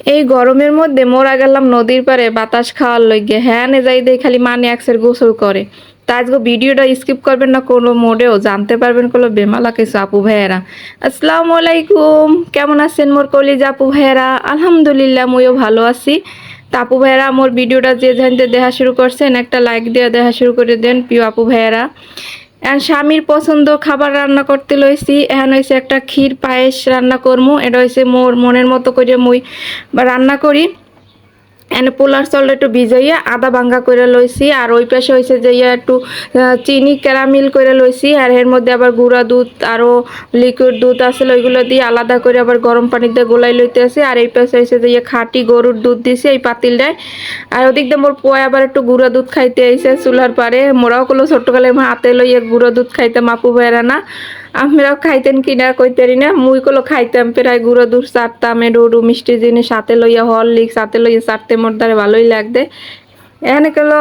এই গরমের মধ্যে মোরা গেলাম নদীর পারে বাতাস খাওয়ার লইগে। হ্যাঁ যাই দেই খালি মানি একসের গোসল করে। তা আজকে ভিডিওটা স্কিপ করবেন না, কোনো মোডেও জানতে পারবেন কোনো বেমালা কিছু, আপু ভাইয়েরা। আসসালামু আলাইকুম, কেমন আছেন মোর কলিজ আপু ভাইয়েরা? আলহামদুলিল্লাহ, মইও ভালো আছি। তা আপু ভাইয়েরা, মোর ভিডিওটা যে জানতে দেখা শুরু করছেন, একটা লাইক দিয়ে দেখা শুরু করে দেন, প্রিয় আপু ভাইয়েরা। স্বামীর পছন্দ খাবার রান্না করতে লইছি। এখন হয়েছে একটা ক্ষীর পায়েস রান্না করমু। এটা হয়েছে মোর মনের মতো করে মুই রান্না করি। এনে পোলার চালটা একটু ভিজাইয়া আদা ভাঙ্গা করে লইছি, আর ওই পাশে হয়েছে যে একটু চিনি ক্যারামিল করে লইছি, আর এর মধ্যে আবার গুঁড়া দুধ আরও লিকুইড দুধ আছে ওইগুলো দিয়ে আলাদা করে আবার গরম পানিতে গোলাই লইতে আছে আর এই পাশে হয়েছে যে খাঁটি গরুর দুধ দিছে এই পাতিলটায়। আর ওদিক দিয়ে মোর পোয়া আবার একটু গুঁড়া দুধ খাইতে আইসে চুলার পারে, মোরাও কলো ছোট্টকালে হাতে লইয়া গুঁড়া দুধ খাইতে আপু ভাইরা না। আমরাও খাইতেন কিনা কইতারি না, মুই কলো খাইতাম প্রায় গুঁড়ো দুধ চাটতাম এডু মিষ্টি জিনিস সাথে লইয়া হরলিক্স, সাথে লইয়া চাটতে মোর দ্বারা ভালোই লাগবে এখানে গেলো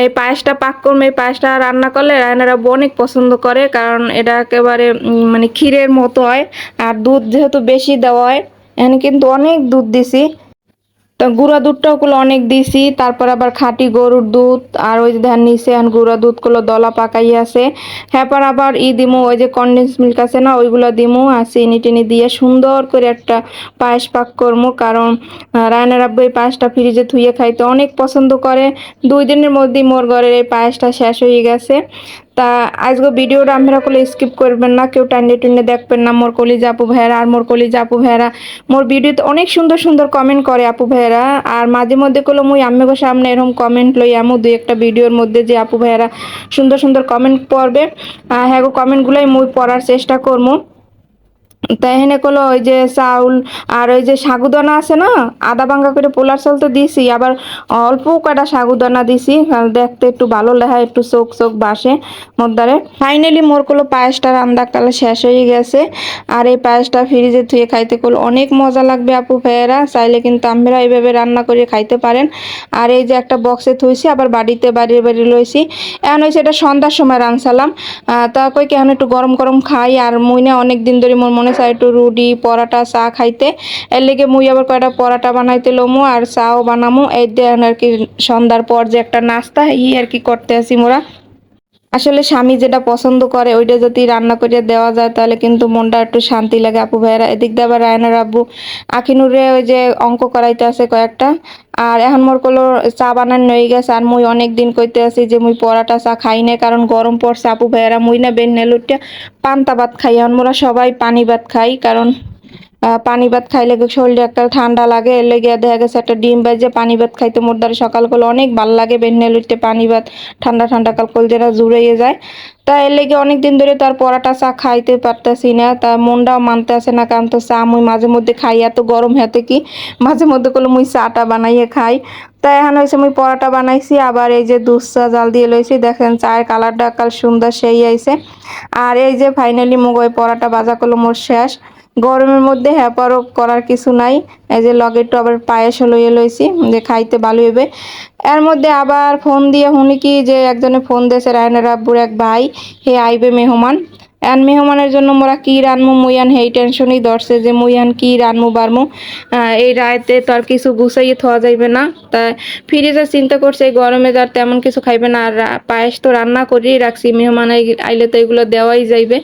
এই পায়েসটা পাক করব এই পায়েসটা রান্না করলে রায়নারা অনেক পছন্দ করে, কারণ এটা একেবারে মানে ক্ষীরের মতো হয়, আর দুধ যেহেতু বেশি দেওয়া হয়, এখানে কিন্তু অনেক দুধ দিছি। গুঁড়া দুধটাও গুলো অনেক দিছি তারপর আবার খাঁটি গরুর দুধ আর ওই যে ধান নিচে আর গুঁড়া দুধগুলো দলা পাকাই আছে। হ্যাপার আবার ই দিমু ওই যে কন্ডেন্স মিল্ক আছে না ওইগুলো দিমু আর চিনি টিনি দিয়ে সুন্দর করে একটা পায়েস পাক করমু কারণ আহ, রায়নার আব্বু এই পায়েসটা ফ্রিজে ধুয়ে খাইতে অনেক পছন্দ করে। দুই দিনের মধ্যেই মোর ঘরের এই পায়েসটা শেষ হয়ে গেছে। তা আজকে ভিডিওটা আপনারা কলে স্কিপ করবেন না, কেউ টান্ডে টুন্ডে দেখবেন না, মোর কলিজা আপু ভাইয়েরা আর মোর কলিজা আপু ভাইয়েরা। মোর ভিডিওতে অনেক সুন্দর সুন্দর কমেন্ট করে আপু ভাইয়েরা, আর মাঝে মধ্যে কলো মুই আম্মেগো সামনে এরকম কমেন্ট লই আমু দুই একটা ভিডিওর মধ্যে যে আপু ভাইয়েরা সুন্দর সুন্দর কমেন্ট পড়বে। হ্যাঁ গো কমেন্টগুলোই মুই পড়ার চেষ্টা করব তাই কলো ওই যে চাউল আর ওই যে সাগুদানা আছে না, আদা ভাঙ্গা করে পোলার চাল তো দিছি, আবার অল্প কয়টা সাগুদানা দিছি দেখতে একটু ভালো লেখা একটু চোখ চোখ বাসে মদ্দারে। ফাইনালি মোর কলো পায়েসটা রান্না কালে শেষ হয়ে গেছে, আর এই পায়েসটা ফ্রিজে ধুয়ে খাইতে কলো অনেক মজা লাগবে আপু ভাইয়েরা, চাইলে কিন্তু আমরা এইভাবে রান্না করে খাইতে পারেন। আর এই যে একটা বক্সে থুইছি, আবার বাড়িতে বাড়িয়ে বাড়িয়ে লইছি। এখন হয়েছে এটা সন্ধ্যার সময় রানসালাম তা কই কেন একটু গরম গরম খাই, আর মুই না অনেক দিন ধরে মোর মনে চায় একটু রুটি, পরাটা, চা খাইতে। এর লেগে মুই আবার কয়টা পরাটা বানাইতে লমু আর চাও বানামু। এই দেন আর কি সন্ধ্যার পর যে একটা নাস্তা, ই আর কি করতে আসি মোরা। আসলে স্বামী যেটা পছন্দ করে, ওইটা যদি রান্না করে দেওয়া যায়, তাহলে কিন্তু মনটা একটু শান্তি লাগে। আপু ভাইয়েরা, এদিক দিয়ে আবার রায়নার আব্বু, আখিনুরে ওই যে অঙ্ক করাইতে আছে কয়েকটা। আর এখন মোর কোনো চা বানান হয়ে গেছে, আর মুই অনেক দিন কইতে আছি যে মুই পরাটা চা খাই না কারণ গরম পড়ছে। আপু ভাইয়েরা, মুই না বেন নেলুটটা পান্তা ভাত খাই। এখন মোরা সবাই পানি ভাত খাই, কারণ পানি ভাত খাইলে শরীরে একটা ঠান্ডা লাগে, এর লেগে দেখা গেছে একটা ডিম বাজে পানি ভাত খাইতে মোর দ্বারা সকাল করে অনেক ভালো লাগে বেন্নে লুটতে পানি ভাত ঠান্ডা ঠান্ডা কাল কল যেটা জুড়িয়ে যায়। তা এর লেগে অনেক দিন ধরে তার পরাটা চা খাইতে পারতেছি না, তা মনটাও মানতে আসে না, কারণ তো চা মুই মাঝে মধ্যে খাই, এত গরম হাতে কি মাঝে মধ্যে করলে মুই চাটা বানাইয়ে খাই। তা এখন হয়েছে মুই পরাটা বানাইছি, আবার এই যে দুধ চা জাল দিয়ে লইছি, দেখেন চায়ের কালারটা কাল সুন্দর সেই আইছে। আর এই যে ফাইনালি মুগ ওই পরাটা বাজা করল মোর শেষ। গরমের মধ্যে হ্যাপারও করার কিছু নাই। এই যে লগে একটু আবার পায়েস লইয়ে লইছি, যে খাইতে ভালো হইবে। এর মধ্যে আবার ফোন দিয়ে, হুনি কি যে একজনে ফোন দিয়েছে, রায়না রাব্বুর এক ভাই, হে আইবে মেহমান। এন মেহমানের জন্য মোরা কি রানমু, মুইয়ান হেই টেনশনই ধরছে যে মুইয়ান কি রানমু, বারমু। এই রায়তে তো আর কিছু গুছাইয়ে থওয়া যাইবে না। তাই ফ্রিজে চিন্তা করছে এই গরমে যার তেমন কিছু খাইবে না। আর পায়েস তো রান্না করেই রাখছি, মেহমান আইলে তো এগুলো দেওয়াই যাইবে।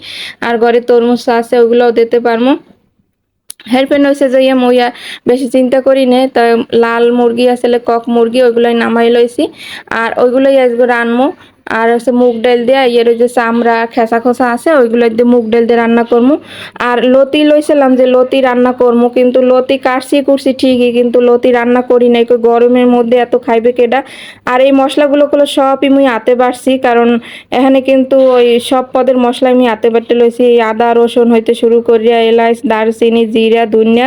আর ঘরে তরমুজ আছে, ওগুলোও দিতে পারব হেল্পেন হয়েছে যে ইয়ে মইয়া বেশি চিন্তা করি নে, তা লাল মুরগি আসলে কক মুরগি, ওইগুলোই নামাই লইছি। আর ওইগুলোই আজকে রানমু। আর হচ্ছে মুগ ডাল দিয়ে ইয়ের ওই যে চামড়া খেসা খোসা আছে, ওইগুলো দিয়ে মুগ ডাল দিয়ে রান্না করব আর লতি লইছিলাম যে লতি রান্না করমু, কিন্তু লতি কাটছি কুটছি ঠিকই, কিন্তু লতি রান্না করি নাই, কই গরমের মধ্যে এত খাইবে কেডা? আর এই মশলাগুলো গুলো সবই মুই হাতে বাড়ছি, কারণ এখানে কিন্তু ওই সব পদের মশলা আমি হাতে বাড়তে লইছি, এই আদা, রসুন হইতে শুরু করিয়া, এলাচ, দারচিনি, জিরা, ধনিয়া,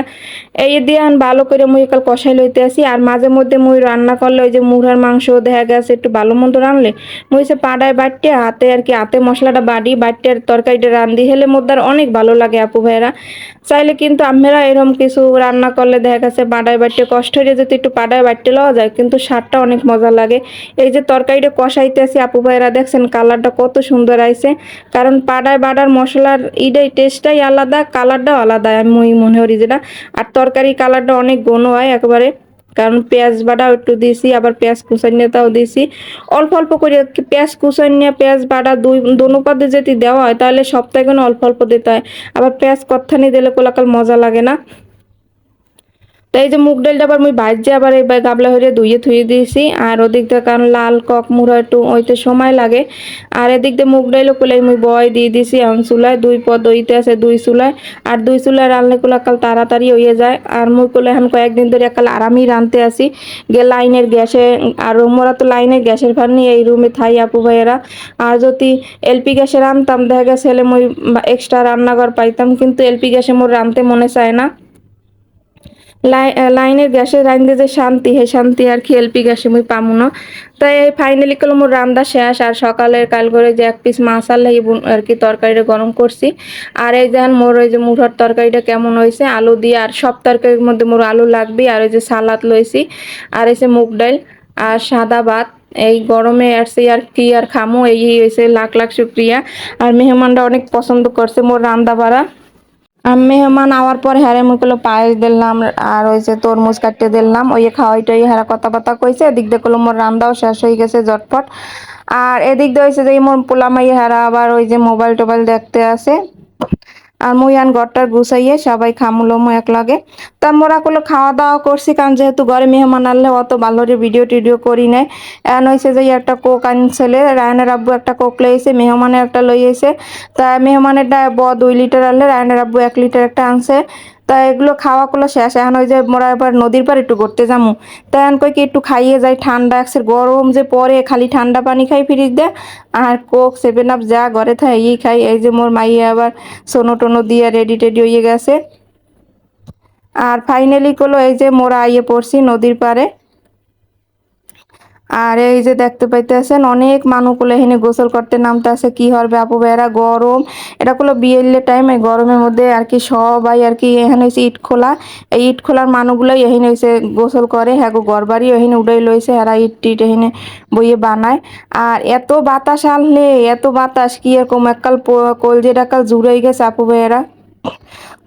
এই দিয়ে ভালো করে মুই কাল কষাই লইতে আসি। আর মাঝে মধ্যে মুই রান্না করলে ওই যে মুড়ার মাংস দেখা গেছে একটু ভালো মন্দ রানলে মুই হয়েছে পাড়ায় বাটতে হাতে আর কি হাতে মশলাটা বাড়ি বাটতে তরকারিটা রান্ধি, হেলে মোদ্দার অনেক ভালো লাগে আপু ভাইয়েরা। চাইলে কিন্তু আমরা এরকম কিছু রান্না করলে দেখা গেছে পাড়ায় বাটতে কষ্ট হয়ে যদি একটু পাড়ায় বাটতে লওয়া যায়, কিন্তু স্বাদটা অনেক মজা লাগে। এই যে তরকারিটা কষাইতে কষাইতেছি আপু ভাইয়েরা দেখছেন কালারটা কত সুন্দর আইছে। কারণ পাড়ায় বাটার মশলার ইটাই টেস্টটাই আলাদা, কালারটাও আলাদা, আমি মনে করি যেটা। আর তরকারি কালারটা অনেক ঘন হয় একেবারে। কারণ পেঁয়াজ বাটা একটু দিয়েছি আবার পেঁয়াজ কুচানিয়াটাও দিছি। অল্প অল্প করে পেঁয়াজ কুচানিয়া পেঁয়াজ বাটা দুই দোনো পদে যদি দেওয়া হয়, তাহলে সপ্তাহে কোনো অল্প অল্প দিতে হয়। আবার পেঁয়াজ কত্থানি দিলে কোলাকাল মজা লাগে না? তো এই যে মুগ ডালটা আবার মুই ভাজছে, আবার এই গাবলা হয়ে ধুয়ে থুয়ে দিয়েছি আর ওদিক দিয়ে কারণ লাল কক মুড়া একটু ওইতে সময় লাগে। আর এদিক দিয়ে মুগ ডাইলও কুলাই মুই বয় দিয়ে দিছি এখন চুলায়, দুই পদ ওইতে আছে দুই চুলায়। আর দুই চুলায় রান্না কুলা কাল তাড়াতাড়ি হয়ে যায়। আর মুই কুলে এখন কয়েকদিন ধরে একাল আরামই রানতে আসি গে লাইনের গ্যাসে, আর মোরা তো লাইনের গ্যাসের ভার নিয়ে এই রুমে থাই আপু ভাইয়েরা। আর যদি এলপি গ্যাসে রানতাম দেখা গেছে মুই এক্সট্রা রান্নাঘর পাইতাম। কিন্তু এলপি গ্যাসে মোর রানতে মনে চায় না। লাইনের গ্যাসে রান্ধতে যে শান্তি, হে শান্তি আর কি এলপি গ্যাসে মুই পামু না। তাই ফাইনালি কলো মোর রান্না শেষ আর সকালের কাল করে যে এক পিস মাছ আল্লাহ আর কি তরকারিটা গরম করছি। আর এই যেন মোর ওই যে মুঠার তরকারিটা কেমন হয়েছে আলু দিয়ে আর সব তরকারির মধ্যে মোর আলু লাগবে আর ওই যে সালাদ লইছি। আর এসে মুগ ডাল আর সাদা ভাত, এই গরমে আসছে আর কি আর খামো, এই হয়েছে লাখ লাখ শুক্রিয়া। আর মেহমানরা অনেক পছন্দ করছে মোর রান্দা বাড়া আর মেহমান আওয়ার পর হ্যারে মুখগুলো পায়েস দিলাম, আর ওই যে তরমুজ কাটতে দিলাম। ওই খাওয়াই টাই হ্যারা কথা কথা কইছে, এদিক দিয়ে করল মোর রান্নাও শেষ হয়ে গেছে ঝটপট। আর এদিক দিয়ে হয়েছে যে মোর পোলামাই হারা আবার ওই যে মোবাইল টোবাইল দেখতে আছে আর মুই আন ঘরটার গুছাইয়ে সবাই খামুলো মো এক লাগে তা মোরা কোনো খাওয়া দাওয়া করছি, কারণ যেহেতু ঘরে মেহমান আনলে অত ভালো ভিডিও টিডিও করি নাই। এন হয়েছে যে একটা কোক আনছিলে, রায়নের আব্বু একটা কোক লইছে, মেহমানের একটা লইয়েছে তা মেহমানের মেহমানেরটা ব দুই লিটার আনলে, রায়নের আব্বু এক লিটার একটা আনছে। তা এগুলো খাওয়া করল শেষ। এখন ওই যে মোরা এবার নদীর পার একটু ঘুরতে যামু। তা এখন কই কি একটু খাইয়ে যাই, ঠান্ডা একসে গরম যে পরে খালি ঠান্ডা পানি খাই ফ্রিজ দে আর কোক সেভেন আপ যা ঘরে থাকে এই খাই। এই যে মোর মাইয়ে আবার সোনো টোনো দিয়ে রেডি টেডি হয়ে গেছে। আর ফাইনালি কলো এই যে মোরা আইয়ে পড়ছি নদীর পারে আর এই যে দেখতে পাইতেছেন, অনেক মানুষগুলো এখানে গোসল করতে নামতে আছে কি হবে আপু ভাইয়েরা? গরম। এটা কোনো বিয়েলে টাইম এই গরমের মধ্যে আর কি সবাই আর কি এখানে হয়েছে ইট খোলা। এই ইট খোলার মানুষগুলোই এখানে হয়েছে গোসল করে। হ্যাঁ গো বাড়ি এখানে উড়াই লইছে। এরা ইট টিট এখানে বইয়ে বানায়। আর এত বাতাস আনলে, এত বাতাস কি এরকম এককাল কল যেটা কাল জুড়াই গেছে আপু ভাইয়েরা।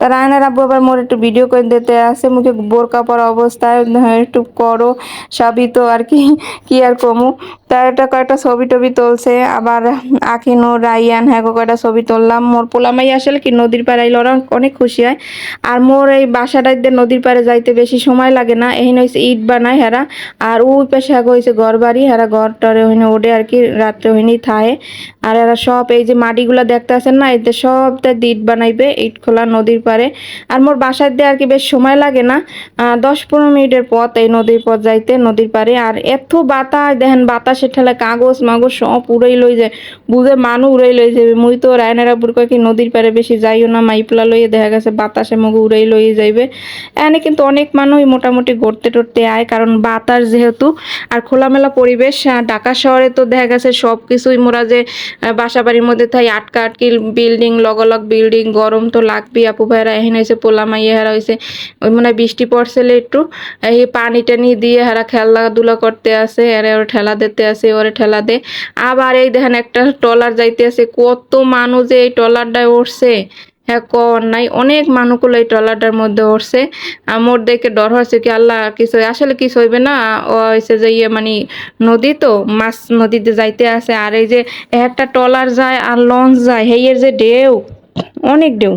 তা রায়নার আব্বু আবার মোর একটু ভিডিও করে দিতে আসে মুখে বোরকা পরা অবস্থায় হ্যাঁ, একটু করো সবই তো আর কি কি আর কমু। তা একটা কয়েকটা ছবি টবি তুলছে আবার আখিনো রাইয়ান হ্যাঁ কয়েকটা ছবি তুললাম। মোর পোলামাই আসলে কি নদীর পাড়ে আইলে ওরা অনেক খুশি হয়। আর মোর এই বাসাটাইতে নদীর পাড়ে যাইতে বেশি সময় লাগে না এখানে হয়েছে ইট বানায় হেরা। আর ওই পাশে হ্যাঁ হয়েছে ঘর বাড়ি হেরা ঘরটারে ওখানে ওডে আর কি রাত্রে ওখানেই থায়। আর এরা সব এই যে মাটিগুলো দেখতে আসেন না এতে সবটা ইট বানাইবে ইট খোলা নদীর পারে। আর মোর বাসার দিয়ে আর কি বেশ সময় লাগে না। দশ পনেরো মিনিটের পথ এই নদীর পথ যাইতে, নদীর পারে আর এত বাতাস, দেখেন বাতাসের ঠেলে কাগজ মাগজ সব উড়াই লই যায়। বুঝে মানু উড়াই লই যাবে মুই তো রায়নারা বুড় কি নদীর পারে বেশি যাইও না, মাইপলা লইয়ে দেখা গেছে বাতাসে মগু উড়াই লইয়ে যাইবে। এনে কিন্তু অনেক মানুষ মোটামুটি ঘুরতে টরতে আয়, কারণ বাতাস যেহেতু, আর খোলামেলা পরিবেশ ঢাকা শহরে তো দেখা গেছে সব কিছুই মোরা যে বাসা বাড়ির মধ্যে থাই আটকা আটকি বিল্ডিং, লগলগ বিল্ডিং, গরম তো লাগবেই আপু ভাইরা এখানে হয়েছে পোলা মাইয়া হারা হয়েছে ওই মনে বৃষ্টি পড়ছিল একটু। এই পানি টানি দিয়ে হারা খেলাধুলা করতে আসে, এরে ওর ঠেলা দিতে আসে, ওরে ঠেলা দে। আবার এই দেখেন একটা ট্রলার যাইতে আছে কত মানুষ যে এই ট্রলারটায় উঠছে হ্যাঁ কর নাই, অনেক মানুষগুলো এই ট্রলারটার মধ্যে উঠছে মোর দেখে ডর হয়েছে কি, আল্লাহ কিছু, আসলে কিছু হইবে না। ও হয়েছে যে ইয়ে মানে নদী তো, মাছ নদীতে যাইতে আছে আর এই যে একটা ট্রলার যায় আর লঞ্চ যায় হেয়ের যে ঢেউ, অনেক ঢেউ।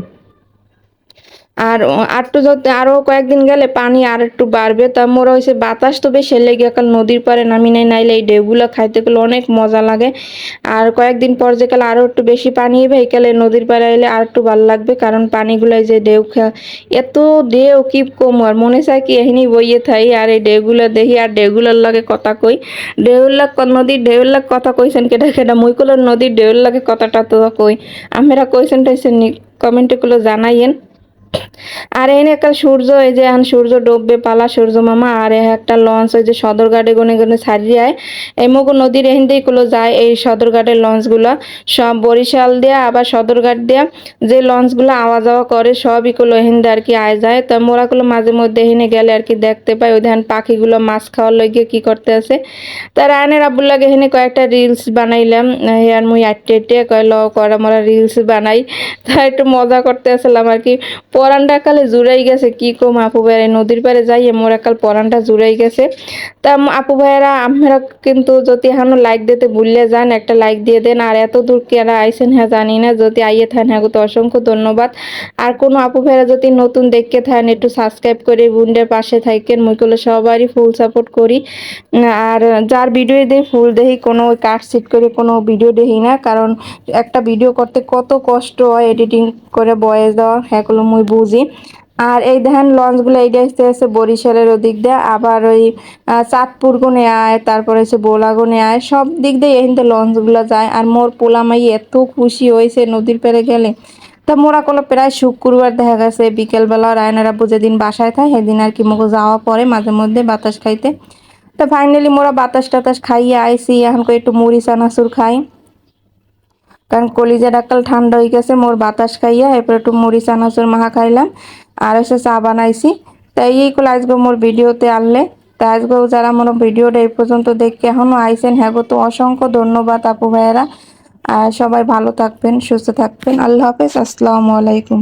আর আর একটু যত আরও কয়েকদিন গেলে পানি আর একটু বাড়বে। তা মোরা হয়েছে বাতাস তো বেশ লেগে কাল নদীর পারে নামি নাই, নাইলে এই ঢেউগুলো খাইতে গেলে অনেক মজা লাগে। আর কয়েকদিন পর যে কাল আরও একটু বেশি পানি হবে কালে নদীর পাড়ে এলে আর একটু ভালো লাগবে, কারণ পানিগুলো যে ডেউ এত ঢেউ কি কম আর মনে চায় কি এহিনি বইয়ে থাই, আর এই ঢেউগুলো দেখি, আর ঢেউগুলোর লাগে কথা কই। ঢেউর লাগ নদীর ঢেউর লাগ কথা কইছেন কেটা কেটা মুই কলো নদীর ঢেউর লাগে কথাটা তো কই। আমরা কইছেন টাইছেন কমেন্টে গুলো জানাইয়েন। আর এনে একটা সূর্য, এই যে এখন সূর্য ডুববে, পালা সূর্য মামা, আর একটা লঞ্চ ওই যে সদরঘাটে গনে গনে ছাড়িয়ায় এই মগু নদীর এহিন্দেই গুলো যায়, এই সদরঘাটের লঞ্চগুলো সব বরিশাল দিয়া, আবার সদরঘাট দিয়া যে লঞ্চগুলো আওয়া যাওয়া করে, সবই গুলো এহিন্দে আর কি আয় যায়। তো মোরাগুলো মাঝে মধ্যে এহিনে গেলে আর কি দেখতে পাই। ওই ধান পাখিগুলো মাছ খাওয়ার লইগে কি করতে আছে। তার আয়নের আব্বুল্লাগে এখানে কয়েকটা রিলস বানাইলাম। আর মুই আটটে আটটে কয়, ল করা মরা রিলস বানাই। তা একটু মজা করতে আসলাম আর কি। পরানটা কালে জুড়াই গেছে, কি কম আপু ভাইয়ের নদীর পাড়ে যাইয়ে মোর একাল পরানটা জুড়াই গেছে। তা আপু ভাইয়েরা আমরা কিন্তু যদি এখনও লাইক দিতে ভুললে যান, একটা লাইক দিয়ে দেন। আর এত দূর কেরা আইসেন হ্যাঁ জানি না। যদি আইয়ে থান হ্যাঁ তো অসংখ্য ধন্যবাদ। আর কোনো আপু ভাইয়েরা যদি নতুন দেখতে থান একটু সাবস্ক্রাইব করে বুন্ডের পাশে থাকেন। মুইগুলো সবারই ফুল সাপোর্ট করি। আর যার ভিডিও দেই ফুল দেখি কোনো কাট সিট করে কোনো ভিডিও দেখি না। কারণ একটা ভিডিও করতে কত কষ্ট হয় এডিটিং করে বয়েস দেওয়া। হ্যাঁগুলো মুই বুঝি। আর এই দেখেন, লঞ্চগুলো এইটা আসতে আসতে বরিশালের ওদিক দিয়ে, আবার ওই চাঁদপুর গুনে আয়, তারপরে হচ্ছে বোলাগুনে আয়, সব দিক দিয়ে এখান লঞ্চগুলো যায়। আর মোর পোলামাই এত খুশি হয়েছে নদীর পেরে গেলে। তা মোরা কলো প্রায় শুক্রবার দেখা গেছে, বিকেলবেলা রায়নারা আব্বু যেদিন বাসায় থাকে, সেদিন আর কি মোকে যাওয়া পরে মাঝে মধ্যে বাতাস খাইতে। তো ফাইনালি মোরা বাতাস টাতাস খাইয়ে আইসি এখন একটু মুড়ি চানাচুর খাই। কারণ কলিজা ডাকাল ঠান্ডা হয়ে গেছে, মোর বাতাস খাইয়া, এরপর একটু মুড়ি, চানাচুর, মাখা খাইলাম, আর এসে চা বানাইছি। তাই এই কল আজকে মোর ভিডিওতে আনলে। তা আজকেও যারা মোর ভিডিওটা এই পর্যন্ত দেখে এখনও আইসেন হ্যাঁ তো অসংখ্য ধন্যবাদ আপু ভাইয়েরা। আর সবাই ভালো থাকবেন, সুস্থ থাকবেন। আল্লাহ হাফেজ, আসসালামু আলাইকুম।